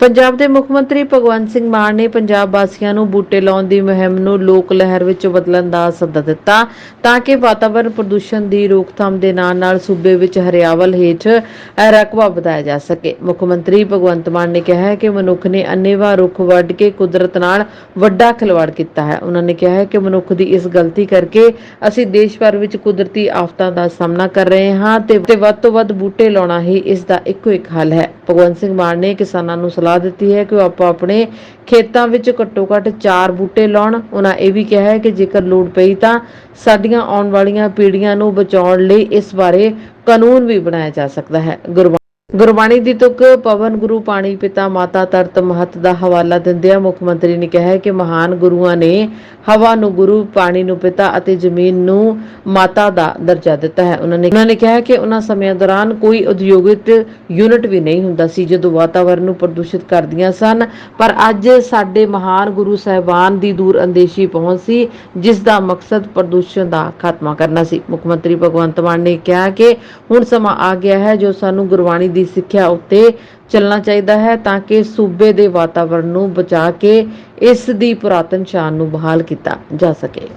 ਪੰਜਾਬ ਦੇ ਮੁੱਖ ਮੰਤਰੀ ਭਗਵੰਤ ਸਿੰਘ ਮਾਨ ਨੇ ਪੰਜਾਬ ਵਾਸੀਆਂ ਨੂੰ ਬੂਟੇ ਲਾਉਣ ਦੀ ਮੁਹਿੰਮ ਨੂੰ ਲੋਕ ਲਹਿਰ ਵਿੱਚ ਬਦਲਣ ਦਾ ਸੱਦਾ ਦਿੱਤਾ ਤਾਂ ਕਿ ਵਾਤਾਵਰਣ ਪ੍ਰਦੂਸ਼ਣ ਦੀ ਰੋਕਥਾਮ ਦੇ ਨਾਲ-ਨਾਲ ਸੂਬੇ ਵਿੱਚ ਹਰਿਆਵਲ ਹੇਠ ਰਕਬਾ ਵਧਾਇਆ ਜਾ ਸਕੇ। ਮੁੱਖ ਮੰਤਰੀ ਭਗਵੰਤ ਮਾਨ ਨੇ ਕਿਹਾ ਹੈ ਕਿ ਮਨੁੱਖ ਨੇ ਅੰਨ੍ਹੇਵਾਹ ਰੁੱਖ ਵੱਢ ਕੇ ਕੁਦਰਤ ਨਾਲ ਵੱਡਾ ਖਿਲਵਾੜ ਕੀਤਾ ਹੈ। ਉਹਨਾਂ ਨੇ ਕਿਹਾ ਹੈ ਕਿ ਮਨੁੱਖ ਦੀ ਇਸ ਗਲਤੀ ਕਰਕੇ ਅਸੀਂ ਦੇਸ਼ ਭਰ ਵਿੱਚ ਕੁਦਰਤੀ ਆਫਤਾਂ ਦਾ ਸਾਹਮਣਾ ਕਰ ਰਹੇ ਹਾਂ ਤੇ ਵੱਧ ਤੋਂ ਵੱਧ ਬੂਟੇ ਲਾਉਣਾ ਹੀ ਇਸ ਦਾ ਇੱਕੋ ਇੱਕ ਹੱਲ ਹੈ। ਭਗਵੰਤ ਸਿੰਘ ਮਾਨ ਨੇ ਕਿਸਾਨਾਂ ਨੂੰ ਸਲਾਹ ਦਿੱਤੀ ਹੈ ਕਿ ਉਹ ਆਪੋ ਆਪਣੇ ਖੇਤਾਂ ਵਿੱਚ ਘੱਟੋ-ਘੱਟ 4 ਬੂਟੇ ਲਾਉਣ। ਉਹਨਾਂ ਇਹ ਵੀ ਕਿਹਾ ਹੈ ਕਿ ਜੇਕਰ ਲੋੜ ਪਈ ਤਾਂ ਸਾਡੀਆਂ ਆਉਣ ਵਾਲੀਆਂ ਪੀੜ੍ਹੀਆਂ ਨੂੰ ਬਚਾਉਣ ਲਈ ਇਸ ਬਾਰੇ ਕਾਨੂੰਨ ਵੀ ਬਣਾਇਆ ਜਾ ਸਕਦਾ ਹੈ। ਗੁਰਬਾਣੀ ਗੁਰਬਾਣੀ ਦੀ ਤੁਕ ਪਵਨ ਗੁਰੂ ਪਾਣੀ ਪਿਤਾ ਮਾਤਾ ਤਰਤ ਮਹਤ ਦਾ ਹਵਾਲਾ ਦਿੰਦਿਆਂ ਮੁੱਖ ਮੰਤਰੀ ਨੇ ਕਿਹਾ ਕਿ ਮਹਾਨ ਗੁਰੂਆਂ ਨੇ ਹਵਾ ਨੂੰ ਗੁਰੂ, ਪਾਣੀ ਨੂੰ ਪਿਤਾ ਅਤੇ ਜ਼ਮੀਨ ਨੂੰ ਮਾਤਾ ਦਾ ਦਰਜਾ ਦਿੱਤਾ ਹੈ। ਉਹਨਾਂ ਨੇ ਉਹਨਾਂ ਨੇ ਕਿਹਾ ਕਿ ਉਹਨਾਂ ਸਮਿਆਂ ਦੌਰਾਨ ਕੋਈ ਉਦਯੋਗਿਕ ਯੂਨਿਟ ਵੀ ਨਹੀਂ ਹੁੰਦਾ ਸੀ, ਜਦੋਂ ਵਾਤਾਵਰਣ ਨੂੰ ਪ੍ਰਦੂਸ਼ਿਤ ਕਰਦੀਆਂ ਸਨ। ਪਰ ਅੱਜ ਸਾਡੇ ਮਹਾਨ ਗੁਰੂ ਸਾਹਿਬਾਨ ਦੀ ਦੂਰ ਅੰਦੇਸ਼ੀ ਪਹੁੰਚ ਸੀ, ਜਿਸ ਦਾ ਮਕਸਦ ਪ੍ਰਦੂਸ਼ਣ ਦਾ ਖਾਤਮਾ ਕਰਨਾ ਸੀ। ਮੁੱਖ ਮੰਤਰੀ ਭਗਵੰਤ ਮਾਨ ਨੇ ਕਿਹਾ ਕਿ ਹੁਣ ਸਮਾਂ ਆ ਗਿਆ ਹੈ, ਜੋ ਸਾਨੂੰ ਗੁਰਬਾਣੀ ਦੀ ਦੀ ਸਿੱਖਿਆ ਉੱਤੇ ਚੱਲਣਾ ਚਾਹੀਦਾ ਹੈ ਤਾਂ ਕਿ ਸੂਬੇ ਦੇ ਵਾਤਾਵਰਣ ਨੂੰ ਬਚਾ ਕੇ ਇਸ ਦੀ ਪੁਰਾਤਨ ਸ਼ਾਨ ਨੂੰ ਬਹਾਲ ਕੀਤਾ ਜਾ ਸਕੇ।